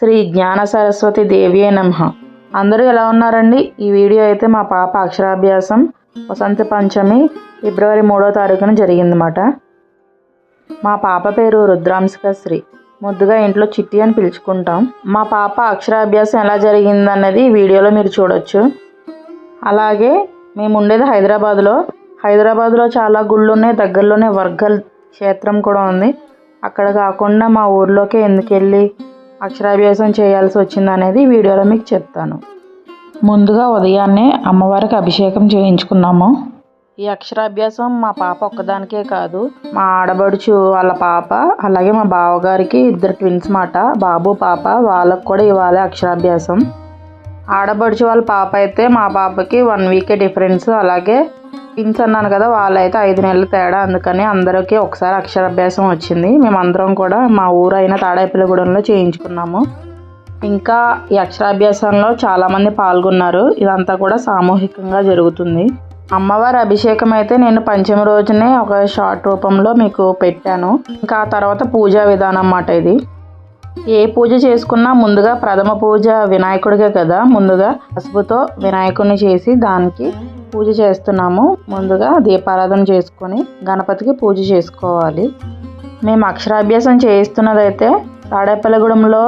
శ్రీ జ్ఞాన సరస్వతి దేవి నమ. అందరూ ఎలా ఉన్నారండి? ఈ వీడియో అయితే మా పాప అక్షరాభ్యాసం వసంత పంచమి ఫిబ్రవరి మూడో తారీఖున జరిగిందన్నమాట. మా పాప పేరు రుద్రాంశిక శ్రీ. ముద్దుగా ఇంట్లో చిట్టి అని పిలుచుకుంటాం. మా పాప అక్షరాభ్యాసం ఎలా జరిగిందన్నది ఈ వీడియోలో మీరు చూడొచ్చు. అలాగే మేము ఉండేది హైదరాబాద్లో. హైదరాబాద్లో చాలా గుళ్ళు ఉన్నాయి దగ్గరలోనే వర్గల్ క్షేత్రం కూడా ఉంది. అక్కడ కాకుండా మా ఊర్లోకే ఎందుకు వెళ్ళి అక్షరాభ్యాసం చేయాల్సి వచ్చిందనేది వీడియోలో మీకు చెప్తాను. ముందుగా ఉదయాన్నే అమ్మవారికి అభిషేకం చేయించుకున్నాము ఈ అక్షరాభ్యాసం మా పాప ఒక్కదానికే కాదు మా ఆడబడుచు వాళ్ళ పాప అలాగే మా బావగారికి ఇద్దరు ట్విన్స్ మాట బాబు పాప వాళ్ళకు కూడా ఇవ్వాలి అక్షరాభ్యాసం. ఆడబడుచు వాళ్ళ పాప అయితే మా పాపకి వన్ వీకే డిఫరెన్స్ అలాగే ట్విన్స్ అన్నాను కదా వాళ్ళైతే ఐదు నెలల తేడా. అందుకని అందరికీ ఒకసారి అక్షరాభ్యాసం వచ్చింది. మేమందరం కూడా మా ఊరు అయిన తాడేపల్లిగూడెంలో చేయించుకున్నాము. ఇంకా ఈ అక్షరాభ్యాసంలో చాలామంది పాల్గొన్నారు. ఇదంతా కూడా సామూహికంగా జరుగుతుంది. అమ్మవారి అభిషేకం అయితే నేను పంచమి రోజునే ఒక షార్ట్ రూపంలో మీకు పెట్టాను. ఇంకా తర్వాత పూజా విధానం అన్నమాట ఇది. ఏ పూజ చేసుకున్నా ముందుగా ప్రథమ పూజ వినాయకుడికే కదా. ముందుగా పసుపుతో వినాయకుడిని చేసి దానికి పూజ చేస్తున్నాము. ముందుగా దీపారాధన చేసుకొని గణపతికి పూజ చేసుకోవాలి. మేము అక్షరాభ్యాసం చేయిస్తున్నదైతే తాడేపల్లిగూడెంలో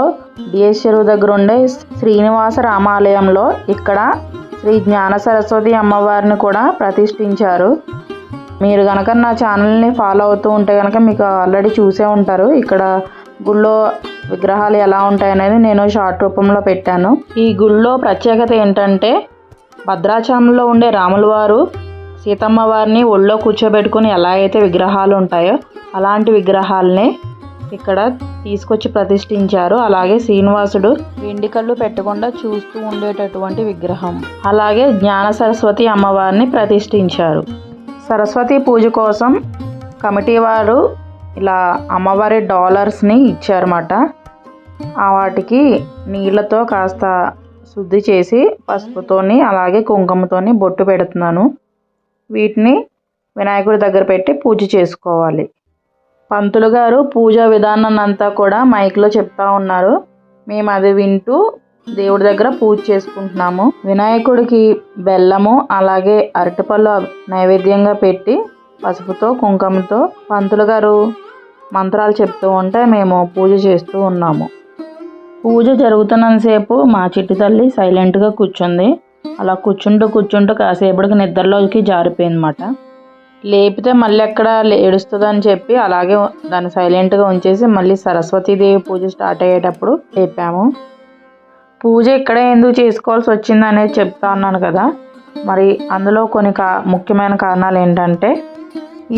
డిఎస్ చెరువు దగ్గర ఉండే శ్రీనివాస రామాలయంలో ఇక్కడ శ్రీ జ్ఞాన సరస్వతి అమ్మవారిని కూడా ప్రతిష్ఠించారు. మీరు కనుక నా ఛానల్ని ఫాలో అవుతూ ఉంటే కనుక మీకు ఆల్రెడీ చూసే ఉంటారు. ఇక్కడ గుళ్ళో విగ్రహాలు ఎలా ఉంటాయనేది నేను షార్ట్ రూపంలో పెట్టాను. ఈ గుళ్ళో ప్రత్యేకత ఏంటంటే భద్రాచలంలో ఉండే రాముల వారు సీతమ్మ వారిని ఒళ్ళో కూర్చోబెట్టుకుని ఎలా అయితే విగ్రహాలు ఉంటాయో అలాంటి విగ్రహాలనే ఇక్కడ తీసుకొచ్చి ప్రతిష్ఠించారు. అలాగే శ్రీనివాసుడు వెండి కళ్ళు పెట్టకుండా చూస్తూ ఉండేటటువంటి విగ్రహం. అలాగే జ్ఞాన సరస్వతి అమ్మవారిని ప్రతిష్ఠించారు. సరస్వతి పూజ కోసం కమిటీ వారు ఇలా అమ్మవారి డాలర్స్ని ఇచ్చారన్నమాట. ఆ వాటికి నీళ్ళతో కాస్త శుద్ధి చేసి పసుపుతోని అలాగే కుంకుమతోని బొట్టు పెడుతున్నాను. వీటిని వినాయకుడి దగ్గర పెట్టి పూజ చేసుకోవాలి. పంతులు గారు పూజా విధానాన్ని అంతా కూడా మైక్లో చెప్తా ఉన్నారు. మేము అది వింటూ దేవుడి దగ్గర పూజ చేసుకుంటున్నాము. వినాయకుడికి బెల్లము అలాగే అరటిపళ్ళు నైవేద్యంగా పెట్టి పసుపుతో కుంకుమతో పంతులు గారు మంత్రాలు చెప్తూ ఉంటే మేము పూజ చేస్తూ ఉన్నాము. పూజ జరుగుతున్నంతసేపు మా చిట్టి తల్లి సైలెంట్గా కూర్చుంది. అలా కూర్చుంటూ కూర్చుంటూ కాసేపటికి నిద్రలోకి జారిపోయిందన్నమాట. లేపితే మళ్ళీ ఎక్కడ ఏడుస్తుందని చెప్పి అలాగే దాన్ని సైలెంట్గా ఉంచేసి మళ్ళీ సరస్వతీదేవి పూజ స్టార్ట్ అయ్యేటప్పుడు లేపాము. పూజ ఇక్కడ ఎందుకు చేసుకోవాల్సి వచ్చింది అనేది చెప్తా ఉన్నాను కదా. మరి అందులో కొన్ని కా ముఖ్యమైన కారణాలు ఏంటంటే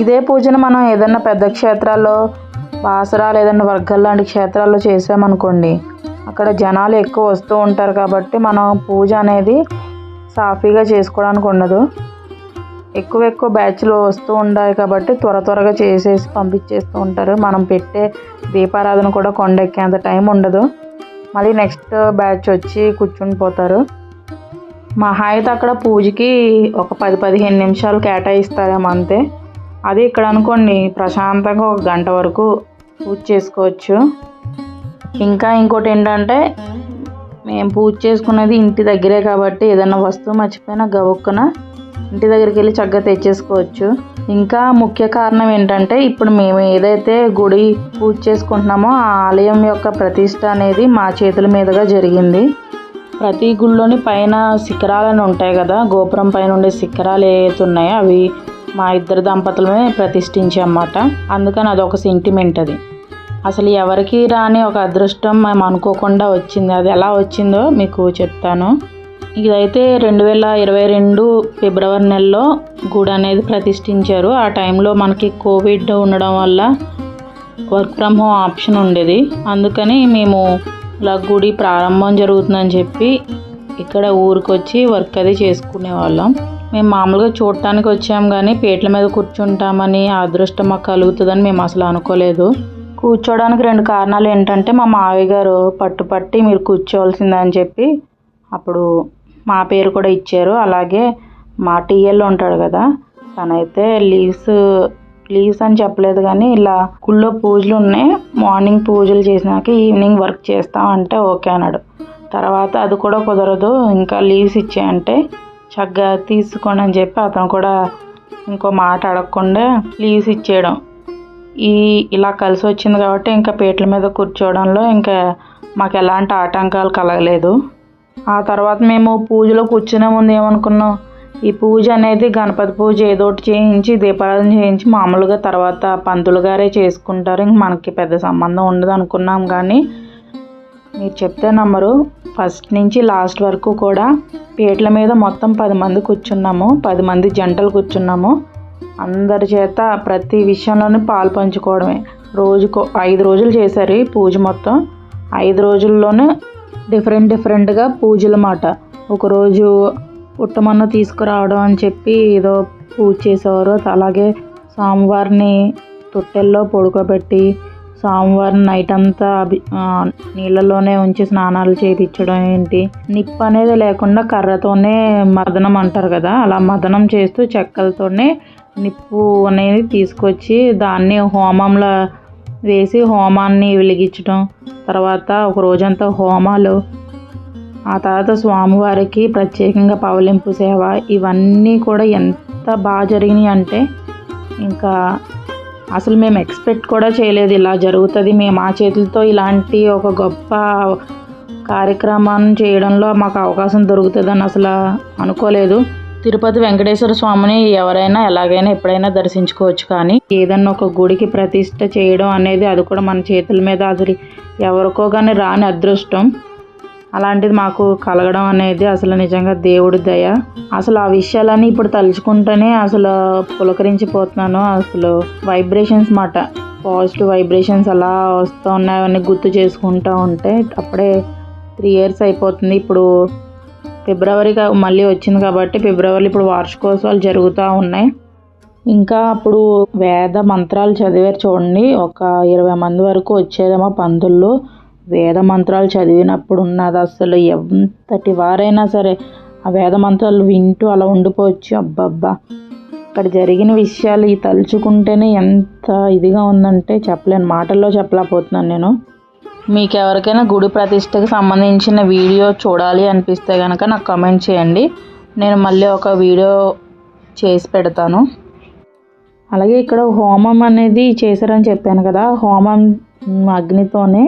ఇదే పూజను మనం ఏదైనా పెద్ద క్షేత్రాల్లో బాసరా లేదంటే వర్గాల లాంటి క్షేత్రాల్లో చేసామనుకోండి అక్కడ జనాలు ఎక్కువ వస్తూ ఉంటారు కాబట్టి మనం పూజ అనేది సాఫీగా చేసుకోవడానికి ఉండదు. ఎక్కువ ఎక్కువ బ్యాచ్లు వస్తూ ఉంటాయి కాబట్టి త్వర త్వరగా చేసేసి పంపించేస్తూ ఉంటారు. మనం పెట్టే దీపారాధన కూడా కొండెక్కేంత టైం ఉండదు. మళ్ళీ నెక్స్ట్ బ్యాచ్ వచ్చి కూర్చుని పోతారు. మహా అయితే అక్కడ పూజకి ఒక పది పదిహేను నిమిషాలు కేటాయిస్తారేమో అంతే. అది ఇక్కడ అనుకోండి ప్రశాంతంగా ఒక గంట వరకు పూజ చేసుకోవచ్చు. ఇంకా ఇంకోటి ఏంటంటే మేము పూజ చేసుకునేది ఇంటి దగ్గరే కాబట్టి ఏదైనా వస్తువు మర్చిపోయినా గవక్కున ఇంటి దగ్గరికి వెళ్ళి చక్కగా తెచ్చేసుకోవచ్చు. ఇంకా ముఖ్య కారణం ఏంటంటే ఇప్పుడు మేము ఏదైతే గుడి పూజ చేసుకుంటున్నామో ఆ ఆలయం యొక్క ప్రతిష్ట అనేది మా చేతుల మీదుగా జరిగింది. ప్రతి గుళ్ళోని పైన శిఖరాలను ఉంటాయి కదా గోపురం పైన ఉండే శిఖరాలు ఏవైతే ఉన్నాయో అవి మా ఇద్దరు దంపతులమే ప్రతిష్ఠించామన్నమాట అందుకని అదొక సెంటిమెంట్ అది. అసలు ఎవరికి రాని ఒక అదృష్టం మేము అనుకోకుండా వచ్చింది. అది ఎలా వచ్చిందో మీకు చెప్తాను. ఇదైతే రెండు వేల ఇరవై రెండు ఫిబ్రవరి నెలలో గుడి అనేది ప్రతిష్ఠించారు. ఆ టైంలో మనకి కోవిడ్ ఉండడం వల్ల వర్క్ ఫ్రమ్ హోమ్ ఆప్షన్ ఉండేది. అందుకని మేము ఇలా గుడి ప్రారంభం జరుగుతుందని చెప్పి ఇక్కడ ఊరికి వచ్చి వర్క్ అది చేసుకునే వాళ్ళం మేము మామూలుగా చూడటానికి వచ్చాము కానీ పీటల మీద కూర్చుంటామని ఆ అదృష్టం మాకు కలుగుతుందని మేము అసలు అనుకోలేదు. కూర్చోడానికి రెండు కారణాలు ఏంటంటే మా మావయ్య గారు పట్టుపట్టి మీరు కూర్చోవలసిందని చెప్పి అప్పుడు మా పేరు కూడా ఇచ్చారు. అలాగే మా టీఎల్లో ఉంటాడు కదా తనైతే లీవ్స్ లీవ్స్ అని చెప్పలేదు కానీ ఇలా గుళ్ళో పూజలు ఉన్నాయి. మార్నింగ్ పూజలు చేసినాక ఈవినింగ్ వర్క్ చేస్తామంటే ఓకే అన్నాడు. తర్వాత అది కూడా కుదరదు. ఇంకా లీవ్స్ ఇచ్చాయంటే చక్కగా తీసుకోండి అని చెప్పి అతను కూడా ఇంకో మాట అడగకుండా లీవ్స్ ఇచ్చేయడం. ఈ ఇలా కలిసి వచ్చింది కాబట్టి ఇంకా పీటల మీద కూర్చోవడంలో ఇంకా మాకు ఎలాంటి ఆటంకాలు కలగలేదు. ఆ తర్వాత మేము పూజలో కూర్చునే ముందు ఏమనుకున్నాం? ఈ పూజ అనేది గణపతి పూజ ఏదో ఒకటి చేయించి దీపారాధన చేయించి మామూలుగా తర్వాత పంతులు గారే చేసుకుంటారు. ఇంక మనకి పెద్ద సంబంధం ఉండదు అనుకున్నాం కానీ మీరు చెప్తే నమ్మరు. ఫస్ట్ నుంచి లాస్ట్ వరకు కూడా పీటల మీద మొత్తం పది మంది కూర్చున్నాము. పది మంది జంటలు కూర్చున్నాము. అందరి చేత ప్రతి విషయంలోనూ పాలు పంచుకోవడమే. రోజుకో ఐదు రోజులు చేశారు ఈ పూజ మొత్తం. ఐదు రోజుల్లోనే డిఫరెంట్ డిఫరెంట్గా పూజలు మాట ఒకరోజు పుట్టమన్న తీసుకురావడం అని చెప్పి ఏదో పూజ చేసేవారు. అలాగే స్వామివారిని తొట్టెల్లో పడుకోబెట్టి స్వామివారిని నైట్ అంతా అభి నీళ్ళలోనే ఉంచి స్నానాలు చేయించడం ఏంటి? నిప్పు అనేది లేకుండా కర్రతోనే మదనం అంటారు కదా అలా మదనం చేస్తూ చెక్కలతోనే నిప్పు అనేది తీసుకొచ్చి దాన్ని హోమంలో వేసి హోమాన్ని వెలిగించడం తర్వాత ఒక రోజంతా హోమాలు. ఆ తర్వాత స్వామివారికి ప్రత్యేకంగా పవలింపు సేవ ఇవన్నీ కూడా ఎంత బాగా జరిగినాయి అంటే ఇంకా అసలు మేము ఎక్స్పెక్ట్ కూడా చేయలేదు ఇలా జరుగుతుంది. మేము ఆ చేతులతో ఇలాంటి ఒక గొప్ప కార్యక్రమాన్ని చేయడంలో మాకు అవకాశం దొరుకుతుందని అసలు అనుకోలేదు. తిరుపతి వెంకటేశ్వర స్వామిని ఎవరైనా ఎలాగైనా ఎప్పుడైనా దర్శించుకోవచ్చు. కానీ ఏదన్నా ఒక గుడికి ప్రతిష్ట చేయడం అనేది అది కూడా మన చేతుల మీద అసలు ఎవరికో కానీ రాని అదృష్టం. అలాంటిది మాకు కలగడం అనేది అసలు నిజంగా దేవుడి దయ. అసలు ఆ విషయాలన్నీ ఇప్పుడు తలుచుకుంటేనే అసలు పులకరించిపోతున్నాను. అసలు వైబ్రేషన్స్ మాట. పాజిటివ్ వైబ్రేషన్స్ అలా వస్తూ ఉన్నాయి అవన్నీ గుర్తు చేసుకుంటూ ఉంటే అప్పుడే త్రీ ఇయర్స్ అయిపోతుంది. ఇప్పుడు ఫిబ్రవరి మళ్ళీ వచ్చింది కాబట్టి ఫిబ్రవరి ఇప్పుడు వార్షికోత్సవాలు జరుగుతూ ఉన్నాయి. ఇంకా అప్పుడు వేద మంత్రాలు చదివారు చూడండి. ఒక ఇరవై మంది వరకు వచ్చేదేమో పందుల్లో వేద మంత్రాలు చదివినప్పుడు ఉన్నది అసలు ఎంతటి వారైనా సరే ఆ వేద మంత్రాలు వింటూ అలా ఉండిపోవచ్చు. అబ్బబ్బా! అక్కడ జరిగిన విషయాలు ఈ తలుచుకుంటేనే ఎంత ఇదిగా ఉందంటే చెప్పలేను. మాటల్లో చెప్పలేకపోతున్నాను నేను. మీకు ఎవరికైనా గుడి ప్రతిష్టకి సంబంధించిన వీడియో చూడాలి అనిపిస్తే కనుక నాకు కమెంట్ చేయండి. నేను మళ్ళీ ఒక వీడియో చేసి పెడతాను. అలాగే ఇక్కడ హోమం అనేది చేశారని చెప్పాను కదా హోమం అగ్నితోనే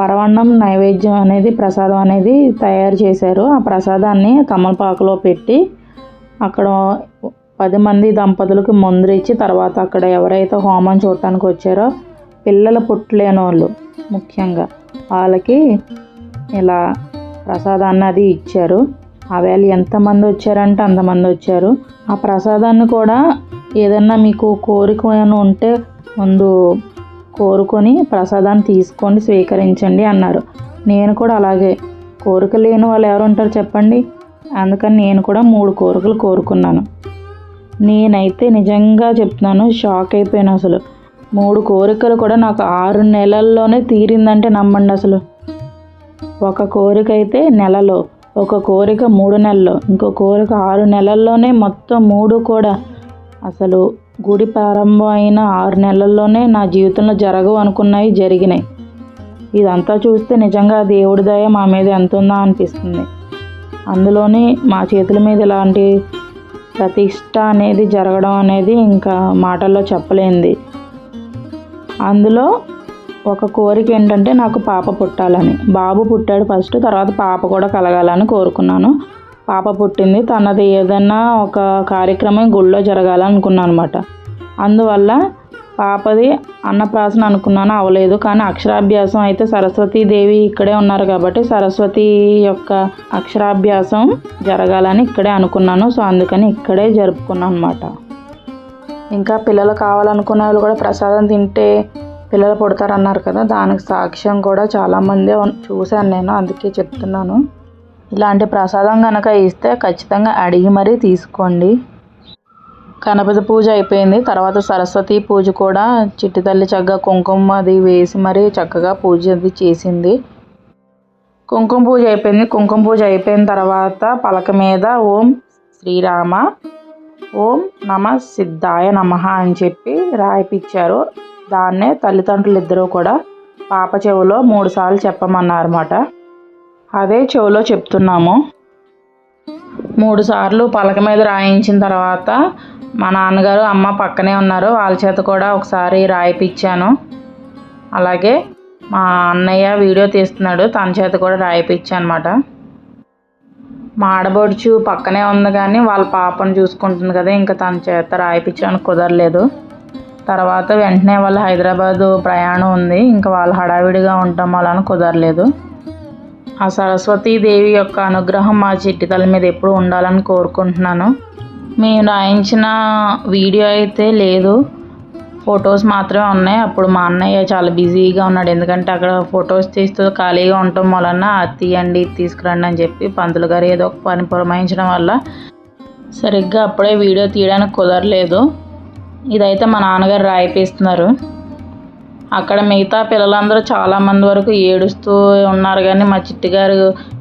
పరవన్నం నైవేద్యం అనేది ప్రసాదం అనేది తయారు చేశారు. ఆ ప్రసాదాన్ని తమలపాకులో పెట్టి అక్కడ పది మంది దంపతులకు ముందరిచ్చి తర్వాత అక్కడ ఎవరైతే హోమం చూడటానికి వచ్చారో పిల్లలు పుట్టలేని వాళ్ళు ముఖ్యంగా. వాళ్ళకి ఇలా ప్రసాదాన్ని అది ఇచ్చారు. ఆ వేళ ఎంతమంది వచ్చారంటే అంతమంది వచ్చారు. ఆ ప్రసాదాన్ని కూడా ఏదన్నా మీకు కోరిక ఏమైనా ఉంటే ముందు కోరుకొని ప్రసాదాన్ని తీసుకోండి స్వీకరించండి అన్నారు. నేను కూడా అలాగే. కోరిక లేని వాళ్ళు ఎవరు ఉంటారు చెప్పండి? అందుకని నేను కూడా మూడు కోరికలు కోరుకున్నాను. నేనైతే నిజంగా చెప్తున్నాను షాక్ అయిపోయాను అసలు. మూడు కోరికలు కూడా నాకు ఆరు నెలల్లోనే తీరిందంటే నమ్మండి అసలు. ఒక కోరిక అయితే నెలలో ఒక కోరిక మూడు నెలల్లో ఇంకో కోరిక ఆరు నెలల్లోనే మొత్తం మూడు కూడా. అసలు గుడి ప్రారంభం అయిన ఆరు నెలల్లోనే నా జీవితంలో జరగవు అనుకున్నవి జరిగినాయి. ఇదంతా చూస్తే నిజంగా దేవుడి దయ మా మీద ఎంత ఉందా అనిపిస్తుంది. అందులోనే మా చేతుల మీద ఇలాంటి ప్రతిష్ట అనేది జరగడం అనేది ఇంకా మాటల్లో చెప్పలేంది అందులో ఒక కోరిక ఏంటంటే నాకు పాప పుట్టాలని. బాబు పుట్టాడు ఫస్ట్ తర్వాత పాప కూడా కలగాలని కోరుకున్నాను. పాప పుట్టింది తనది ఏదైనా ఒక కార్యక్రమం గుళ్ళో జరగాలనుకున్నాను అనమాట అందువల్ల పాపది అన్నప్రాసన అనుకున్నాను అవలేదు. కానీ అక్షరాభ్యాసం అయితే సరస్వతీదేవి ఇక్కడే ఉన్నారు కాబట్టి సరస్వతి యొక్క అక్షరాభ్యాసం జరగాలని ఇక్కడే అనుకున్నాను. సో అందుకని ఇక్కడే జరుపుకున్నాను అనమాట ఇంకా పిల్లలు కావాలనుకునే వాళ్ళు కూడా ప్రసాదం తింటే పిల్లలు పుడతారన్నారు కదా దానికి సాక్ష్యం కూడా చాలామందే చూశాను నేను అందుకే చెప్తున్నాను. ఇలాంటి ప్రసాదం కనుక ఇస్తే ఖచ్చితంగా అడిగి మరీ తీసుకోండి. గణపతి పూజ అయిపోయింది తర్వాత సరస్వతి పూజ కూడా చిట్టి తల్లి చక్కగా కుంకుమ అది వేసి మరీ చక్కగా పూజ అది చేసింది. కుంకుమ పూజ అయిపోయింది కుంకుమ పూజ అయిపోయిన తర్వాత పలక మీద ఓం శ్రీరామ ఓం నమ సిద్ధాయ నమ అని చెప్పి రాయిపిచ్చారు. దాన్నే తల్లిదండ్రులు ఇద్దరూ కూడా పాప చెవిలో మూడుసార్లు చెప్పమన్నారన్నమాట. అదే చెవిలో చెప్తున్నాము. మూడుసార్లు పలక మీద రాయించిన తర్వాత మా నాన్నగారు అమ్మ పక్కనే ఉన్నారు. వాళ్ళ చేత కూడా ఒకసారి రాయిపిచ్చాను. అలాగే మా అన్నయ్య వీడియో తీస్తున్నాడు. తన చేత కూడా రాయిపిచ్చా అనమాట మా ఆడబడుచు పక్కనే ఉంది కానీ వాళ్ళ పాపను చూసుకుంటుంది కదా ఇంకా తన చేత రాయిపించడానికి కుదరలేదు. తర్వాత వెంటనే వాళ్ళు హైదరాబాద్ ప్రయాణం ఉంది ఇంకా వాళ్ళు హడావిడిగా ఉండటం వలన కుదరలేదు. ఆ సరస్వతీదేవి యొక్క అనుగ్రహం మా చిట్టితల మీద ఎప్పుడు ఉండాలని కోరుకుంటున్నాను. మేము రాయించిన వీడియో అయితే లేదు. ఫొటోస్ మాత్రమే ఉన్నాయి. అప్పుడు మా అన్నయ్య చాలా బిజీగా ఉన్నాడు. ఎందుకంటే అక్కడ ఫొటోస్ తీస్తూ ఖాళీగా ఉండటం వలన అది తీయండి తీసుకురండి అని చెప్పి పంతులు గారు ఏదో ఒక పని పురమాయించడం వల్ల సరిగ్గా అప్పుడే వీడియో తీయడానికి కుదరలేదు. ఇదైతే మా నాన్నగారు రాయిపిస్తున్నారు. అక్కడ మిగతా పిల్లలందరూ చాలామంది వరకు ఏడుస్తూ ఉన్నారు. కానీ మా చిట్టి గారు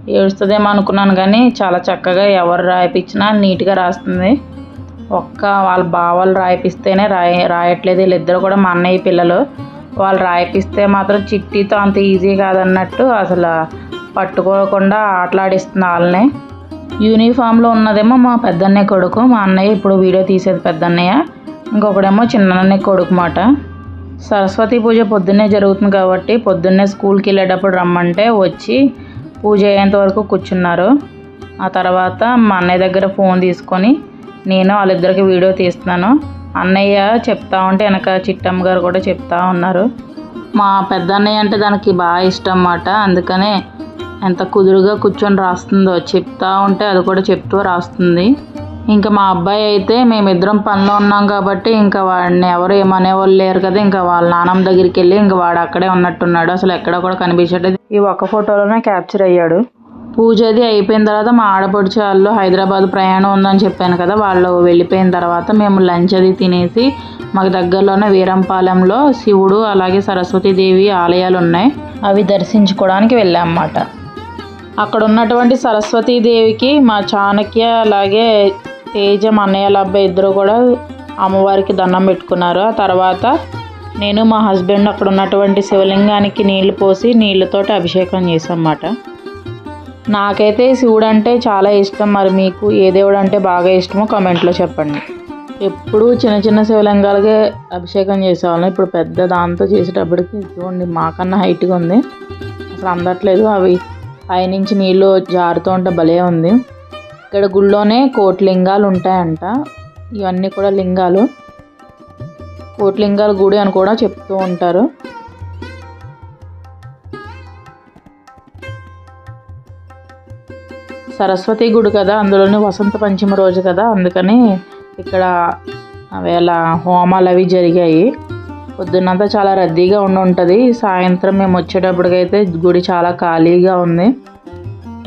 ఏడుస్తుందేమో అనుకున్నాను. కానీ చాలా చక్కగా ఎవరు రాయిపించినా నీట్గా రాస్తుంది. ఒక్క వాళ్ళ బావాలు రాయిపిస్తేనే రాయ రాయట్లేదు. వీళ్ళిద్దరు కూడా మా అన్నయ్య పిల్లలు. వాళ్ళు రాయిపిస్తే మాత్రం చిట్టితో అంత ఈజీ కాదన్నట్టు అసలు పట్టుకోకుండా ఆటలాడిస్తుంది వాళ్ళని. యూనిఫామ్లో ఉన్నదేమో మా పెద్దన్నయ్య కొడుకు. మా అన్నయ్య ఇప్పుడు వీడియో తీసేది పెద్దన్నయ్య. ఇంకొకడేమో చిన్నన్నయ్య కొడుకు మాట. సరస్వతి పూజ పొద్దున్నే జరుగుతుంది కాబట్టి పొద్దున్నే స్కూల్కి వెళ్ళేటప్పుడు రమ్మంటే వచ్చి పూజ అయ్యేంత వరకు కూర్చున్నారు. ఆ తర్వాత మా అన్నయ్య దగ్గర ఫోన్ తీసుకొని నేను వాళ్ళిద్దరికి వీడియో తీస్తున్నాను. అన్నయ్య చెప్తా ఉంటే వెనక చిట్టమ్మ గారు కూడా చెప్తా ఉన్నారు. మా పెద్ద అన్నయ్య అంటే దానికి బాగా ఇష్టం అన్నమాట. అందుకనే ఎంత కుదురుగా కూర్చొని రాస్తుందో చెప్తా ఉంటే అది కూడా చెప్తూ రాస్తుంది. ఇంకా మా అబ్బాయి అయితే మేమిద్దరం పనిలో ఉన్నాం కాబట్టి ఇంకా వాడిని ఎవరు ఏమనేవాళ్ళు లేరు కదా. ఇంకా వాళ్ళ నానమ్మ దగ్గరికి వెళ్ళి ఇంకా వాడు అక్కడే ఉన్నట్టున్నాడు. అసలు ఎక్కడ కూడా కనిపించట్లేదు. ఈ ఒక్క ఫోటోలోనే క్యాప్చర్ అయ్యాడు. పూజ అది అయిపోయిన తర్వాత మా ఆడపడుచు వాళ్ళు హైదరాబాద్ ప్రయాణం ఉందని చెప్పాను కదా వాళ్ళు వెళ్ళిపోయిన తర్వాత మేము లంచ్ అది తినేసి మాకు దగ్గరలోనే వీరంపాలెంలో శివుడు అలాగే సరస్వతీదేవి ఆలయాలు ఉన్నాయి. అవి దర్శించుకోవడానికి వెళ్ళాం అన్నమాట అక్కడ ఉన్నటువంటి సరస్వతీదేవికి మా చాణక్య అలాగే తేజ మా అన్నయ్యల అబ్బాయి ఇద్దరు కూడా అమ్మవారికి దండం పెట్టుకున్నారు. ఆ తర్వాత నేను మా హస్బెండ్ అక్కడ ఉన్నటువంటి శివలింగానికి నీళ్ళు పోసి నీళ్ళతోటి అభిషేకం చేసాం అన్నమాట నాకైతే శివుడు అంటే చాలా ఇష్టం. మరి మీకు ఏ దేవుడు అంటే బాగా ఇష్టమో కామెంట్లో చెప్పండి. ఎప్పుడు చిన్న చిన్న శివలింగాలకే అభిషేకం చేసేవాళ్ళం. ఇప్పుడు పెద్ద దాంతో చేసేటప్పటికి చూడండి మాకన్నా హైట్గా ఉంది. అసలు అందట్లేదు. అవి పైనుంచి నీళ్ళు జారుతూ ఉంటే భలే ఉంది. ఇక్కడ గుళ్ళోనే కోట్లింగాలు ఉంటాయంట. ఇవన్నీ కూడా లింగాలు. కోట్లింగాల గుడి అని కూడా చెప్తూ ఉంటారు. సరస్వతి గుడి కదా అందులోనే వసంత పంచమి రోజు కదా అందుకని ఇక్కడ వేళ హోమాలు అవి జరిగాయి. పొద్దున్నంతా చాలా రద్దీగా ఉండి ఉంటుంది. సాయంత్రం మేము వచ్చేటప్పటికైతే గుడి చాలా ఖాళీగా ఉంది.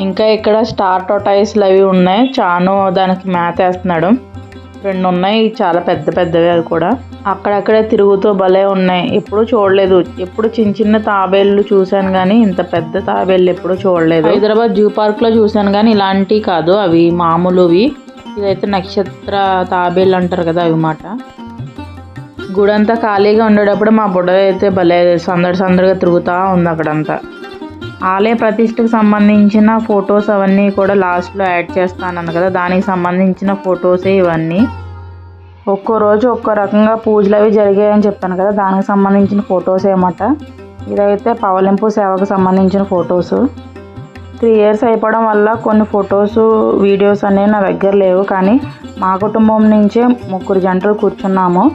ఇంకా ఇక్కడ స్టార్ టోటైస్లు అవి ఉన్నాయి. చాను దానికి మేత వేస్తున్నాడు. రెండు ఉన్నాయి చాలా పెద్ద పెద్దవి అవి కూడా. అక్కడక్కడే తిరుగుతూ భలే ఉన్నాయి. ఎప్పుడూ చూడలేదు. ఎప్పుడు చిన్న చిన్న తాబేళ్ళు చూశాను కానీ ఇంత పెద్ద తాబేళ్ళు ఎప్పుడూ చూడలేదు. హైదరాబాద్ జూ పార్క్లో చూశాను కానీ ఇలాంటివి కాదు. అవి మామూలువి. ఇదైతే నక్షత్ర తాబేళ్ళు అంటారు కదా అవి మాట. గుడంతా ఖాళీగా ఉండేటప్పుడు మా బుడ్డ అయితే భలే సందడి సందడిగా తిరుగుతూ ఉంది అక్కడంతా. ఆలయ ప్రతిష్టకు సంబంధించిన ఫొటోస్ అవన్నీ కూడా లాస్ట్లో యాడ్ చేస్తాను కదా దానికి సంబంధించిన ఫొటోసే ఇవన్నీ. ఒక్కో రోజు ఒక్కో రకంగా పూజలు అవి జరిగాయని చెప్పాను కదా దానికి సంబంధించిన ఫొటోస్ ఏమట? ఇదైతే పవలింపు సేవకు సంబంధించిన ఫొటోస్. త్రీ ఇయర్స్ అయిపోవడం వల్ల కొన్ని ఫొటోస్ వీడియోస్ అనేవి నా దగ్గర లేవు కానీ మా కుటుంబం నుంచే ముగ్గురు జంటలు కూర్చున్నాము.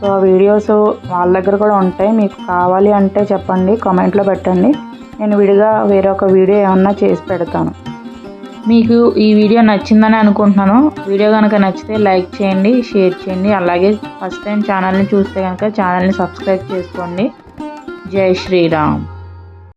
సో ఆ వీడియోస్ వాళ్ళ దగ్గర కూడా ఉంటాయి మీకు కావాలి అంటే చెప్పండి కామెంట్లో పెట్టండి. నేను విడిగా వేరొక వీడియో ఏమన్నా చేసి పెడతాను. మీకు ఈ వీడియో నచ్చిందని అనుకుంటున్నాను. వీడియో కనుక నచ్చితే లైక్ చేయండి షేర్ చేయండి. అలాగే ఫస్ట్ టైం ఛానల్ని చూస్తే కనుక ఛానల్ని సబ్స్క్రైబ్ చేసుకోండి. జై శ్రీరామ్.